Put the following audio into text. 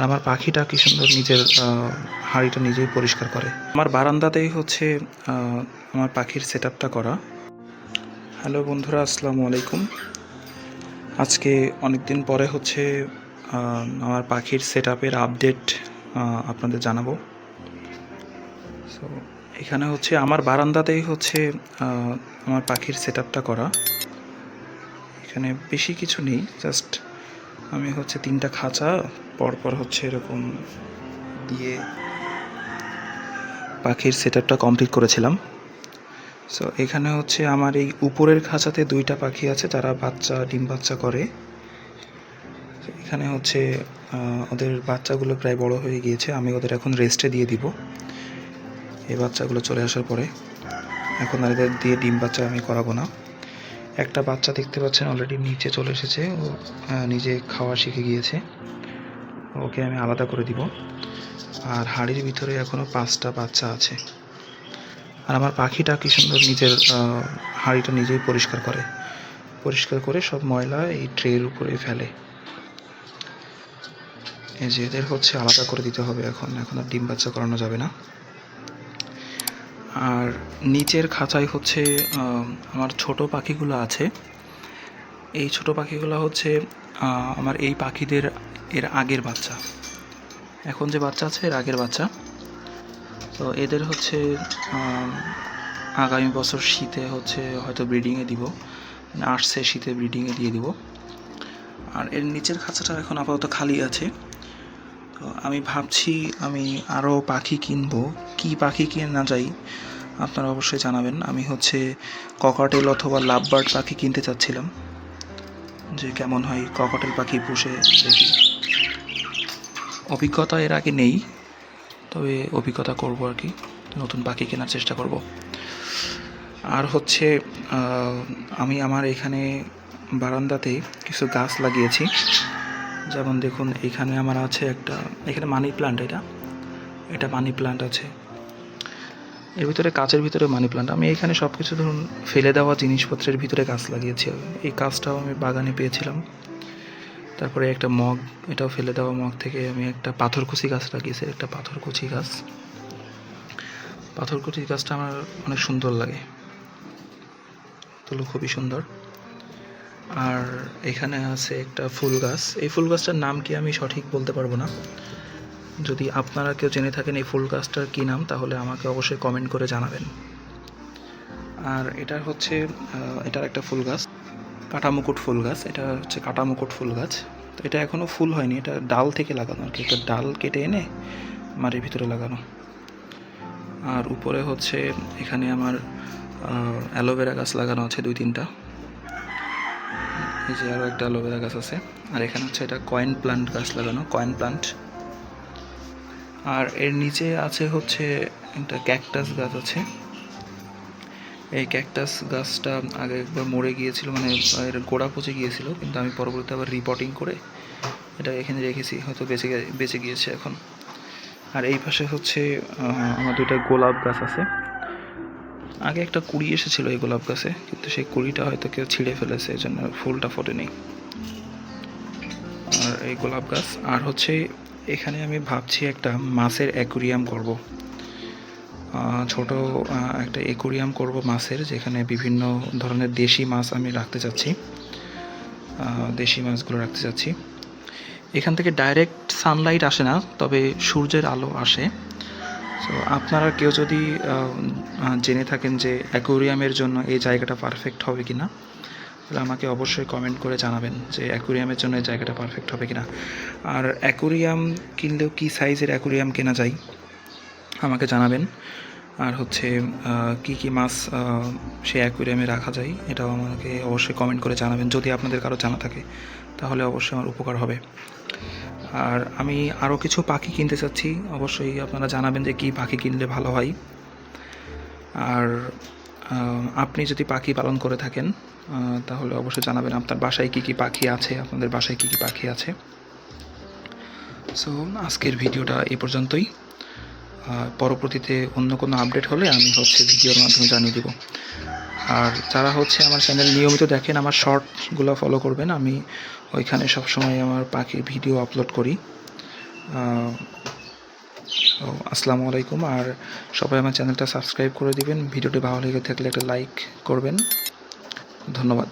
আর আমার পাখিটা কি সুন্দর নিজের হাঁড়িটা নিজেই পরিষ্কার করে। আমার বারান্দাতেই হচ্ছে আমার পাখির সেট করা। হ্যালো বন্ধুরা, আসসালামু আলাইকুম। আজকে অনেক দিন পরে হচ্ছে আমার পাখির সেট আপের আপডেট আপনাদের জানাব। সো এখানে হচ্ছে, আমার বারান্দাতেই হচ্ছে আমার পাখির সেট করা। এখানে বেশি কিছু নেই, জাস্ট আমি হচ্ছে তিনটা খাঁচা, পরপর হচ্ছে এরকম দিয়ে পাখির সেট কমপ্লিট করেছিলাম। সো এখানে হচ্ছে আমার এই উপরের খাঁচাতে দুইটা পাখি আছে, যারা বাচ্চা, ডিম বাচ্চা করে। এখানে হচ্ছে ওদের বাচ্চাগুলো প্রায় বড় হয়ে গিয়েছে, আমি ওদের এখন রেস্টে দিয়ে দিব। এই বাচ্চাগুলো চলে আসার পরে। এখন আর এদের দিয়ে ডিম বাচ্চা আমি করাবো না। একটা বাচ্চা দেখতে পাচ্ছেন অলরেডি নিচে চলে এসেছে। ও নিজে খাওয়া শিখে গিয়েছে। ওকে আমি আলাদা করে দিব। আর হাড়ির ভিতরে এখনও পাঁচটা বাচ্চা আছে। আর আমার পাখিটা কি সুন্দর নিজের হাঁড়িটা নিজেই পরিষ্কার করে। পরিষ্কার করে সব ময়লা এই ট্রের উপরে ফেলে। এই যে এদের হচ্ছে আলাদা করে দিতে হবে এখন। এখন আর ডিম বাচ্চা করানো যাবে না। আর নিচের খাঁচায় হচ্ছে আমার ছোট পাখিগুলো আছে। এই ছোট পাখিগুলো হচ্ছে আমার এই পাখিদের এর আগের বাচ্চা। এখন যে বাচ্চা আছে, এর আগের বাচ্চা। তো এদের হচ্ছে আগামী বছর শীতে হচ্ছে হয়তো ব্রিডিংয়ে দিব। মানে আসছে শীতে ব্রিডিংয়ে দিয়ে দিব। আর এর নিচের খাঁচাটা এখন আপাতত খালি আছে। আমি ভাবছি আমি আরও পাখি কিনবো। কি পাখি কিনে না যাই, আপনারা অবশ্যই জানাবেন। আমি হচ্ছে ককাটেল অথবা লাভবার্ড পাখি কিনতে চাচ্ছিলাম। যে কেমন হয় ককাটেল পাখি পুষে দেখি। অভিজ্ঞতা এর আগে নেই, তবে অভিজ্ঞতা করব আর কি। নতুন পাখি কেনার চেষ্টা করব। আর হচ্ছে আমি আমার এখানে বারান্দাতে কিছু গাছ লাগিয়েছি। যেমন দেখুন, এখানে আমার আছে একটা, এখানে মানি প্লান্ট এটা। এটা মানি প্লান্ট আছে। এর ভিতরে কাচের ভিতরে মানি প্লান্ট আমি এখানে সব কিছু ধরুন, ফেলে দেওয়া জিনিসপত্রের ভিতরে গাছ লাগিয়েছি। এই গাছটাও আমি বাগানে পেয়েছিলাম। তারপরে একটা মগ, এটাও ফেলে দেওয়া মগ থেকে আমি একটা পাথরকুচি গাছ লাগিয়েছি, একটা পাথরকুচি গাছ। পাথরকুচি গাছটা আমার অনেক সুন্দর লাগে। তো খুবই সুন্দর। আর এখানে আছে একটা ফুল গাছ। এই ফুল গাছটার নাম কি আমি সঠিক বলতে পারব না? যদি আপনারা কেউ জেনে থাকেন এই ফুল গাছটার কী নাম, তাহলে আমাকে অবশ্যই কমেন্ট করে জানাবেন। আর এটা হচ্ছে এটার একটা ফুল গাছ, কাটামুকুট ফুল গাছ। এটা হচ্ছে কাটামুকুট ফুল গাছ। তো এটা এখনও ফুল হয়নি, এটা ডাল থেকে লাগানো আর কি। একটা ডাল কেটে এনে মাটির ভিতরে লাগানো। আর উপরে হচ্ছে, এখানে আমার অ্যালোভেরা গাছ লাগানো আছে দুই তিনটা। এই যে আরও একটা অ্যালোভেরা গাছ আছে। আর এখানে হচ্ছে এটা কয়েন প্লান্ট গাছ লাগানো, কয়েন প্লান্ট। আর এর নিচে আছে হচ্ছে একটা ক্যাকটাস গাছ আছে। এই ক্যাকটাস গাছটা আগে একবার মরে গিয়েছিল মানে এর গোড়া পচে গিয়েছিল, কিন্তু আমি পরবর্তীতে আবার রিপোর্টিং করে এটা এখানে রেখেছি, হয়তো বেঁচে বেঁচে গিয়েছে এখন। আর এই পাশে হচ্ছে আমার দুইটা গোলাপ গাছ আছে। আগে একটা কুড়ি এসেছিল এই গোলাপ গাছে, কিন্তু সেই কুড়িটা হয়তো কেউ ছিঁড়ে ফেলেছে, এই জন্য ফুলটা ফোটেনি। আর এই গোলাপ গাছ, আর হচ্ছে এখানে আমি ভাবছি একটা মাছের অ্যাকুরিয়াম করব। ছোট একটা অ্যাকুরিয়াম করব মাছের, যেখানে বিভিন্ন ধরনের দেশি মাছ আমি রাখতে চাচ্ছি। দেশি মাছগুলো রাখতে চাচ্ছি। এখান থেকে ডাইরেক্ট সানলাইট আসে না, তবে সূর্যের আলো আসে। তো আপনারা কেউ যদি জেনে থাকেন যে অ্যাকোরিয়ামের জন্য এই জায়গাটা পারফেক্ট হবে কি না তাহলে আমাকে অবশ্যই কমেন্ট করে জানাবেন যে অ্যাকোরিয়ামের জন্য এই জায়গাটা পারফেক্ট হবে কি না আর অ্যাকোরিয়াম কিনলেও কী সাইজের অ্যাকোরিয়াম কেনা যায়, আমাকে জানাবেন। আর হচ্ছে কি কি মাছ সেই অ্যাকোরিয়ামে রাখা যায়, এটাও আমাকে অবশ্যই কমেন্ট করে জানাবেন। যদি আপনাদের কারও জানা থাকে, তাহলে অবশ্যই আমার উপকার হবে। আর আমি আরও কিছু পাখি কিনতে চাচ্ছি। অবশ্যই আপনারা জানাবেন যে কী পাখি কিনলে ভালো হয়। আর আপনি যদি পাখি পালন করে থাকেন তাহলে অবশ্যই জানাবেন আপনার বাসায় কী কী পাখি আছে, আপনাদের বাসায় কী কী পাখি আছে। সো আজকের ভিডিওটা এ পর্যন্তই। পরবর্তীতে অন্য কোনো আপডেট হলে আমি হচ্ছে ভিডিওর মাধ্যমে জানিয়ে দেব। আর যারা হচ্ছে আমার চ্যানেল নিয়মিত দেখেন, আমার শর্টগুলো ফলো করবেন। আমি ওইখানে সবসময় আমার পাখির ভিডিও আপলোড করি। আসসালামু আলাইকুম। আর সবাই আমার চ্যানেলটা সাবস্ক্রাইব করে দিবেন। ভিডিওটি ভালো লেগে থাকলে একটা লাইক করবেন। ধন্যবাদ।